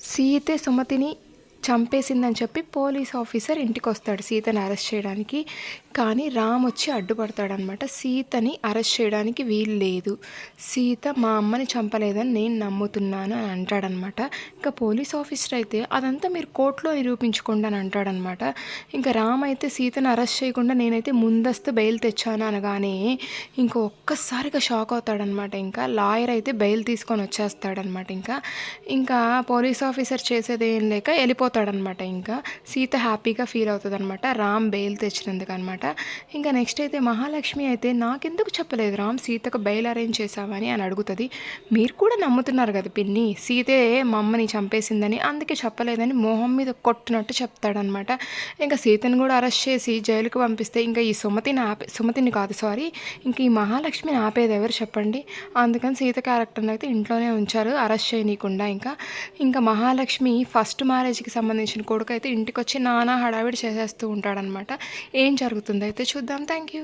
సీతే సుమతిని చంపేసిందని చెప్పి police officer ఇంటికి వస్తాడు సీతను అరెస్ట్ చేయడానికి కానీ రామ్ వచ్చి అడ్డుపడతాడనమాట. సీతని అరెస్ట్ చేయడానికి వీలు లేదు. సీత మా అమ్మని చంపలేదని నేను నమ్ముతున్నాను అని అంటాడనమాట. ఇంకా పోలీస్ ఆఫీసర్ అయితే అదంతా మీరు కోర్టులో నిరూపించుకోండి అని అంటాడనమాట. ఇంకా రామ్ అయితే సీతను అరెస్ట్ చేయకుండా నేనైతే ముందస్తు బెయిల్ తెచ్చాను అనగానే ఇంకా ఒక్కసారిగా షాక్ అవుతాడనమాట. ఇంకా లాయర్ అయితే బెయిల్ తీసుకొని వచ్చేస్తాడనమాట. ఇంకా ఇంకా పోలీస్ ఆఫీసర్ చేసేది ఏం లేక వెళ్ళిపోతాడనమాట. ఇంకా సీత హ్యాపీగా ఫీల్ అవుతుంది అనమాట రామ్ బెయిల్ తెచ్చినందుకు అనమాట ఇంకా నెక్స్ట్ అయితే మహాలక్ష్మి అయితే నాకెందుకు చెప్పలేదు? రామ్ సీతకు బెయిల్ అరేంజ్ చేశావని అని అడుగుతుంది. మీరు కూడా నమ్ముతున్నారు కదా పిన్ని? సీతే మా అమ్మని చంపేసిందని అందుకే చెప్పలేదని మొహం మీద కొట్టినట్టు చెప్తాడనమాట ఇంకా సీతను కూడా అరెస్ట్ చేసి జైలుకు పంపిస్తే ఇంకా ఈ సుమతిని ఆపే సుమతిని కాదు సారీ ఇంక ఈ మహాలక్ష్మిని ఆపేది ఎవరు చెప్పండి? అందుకని సీత క్యారెక్టర్ని అయితే ఇంట్లోనే ఉంచారు అరెస్ట్ చేయనీయకుండా ఇంకా. ఇంకా మహాలక్ష్మి ఫస్ట్ మ్యారేజ్కి సంబంధించిన కొడుకు అయితే ఇంటికి వచ్చి నానా హడావిడి చేసేస్తూ ఉంటాడనమాట ఏం జరుగుతుందో? అయితే చూద్దాం. Thank you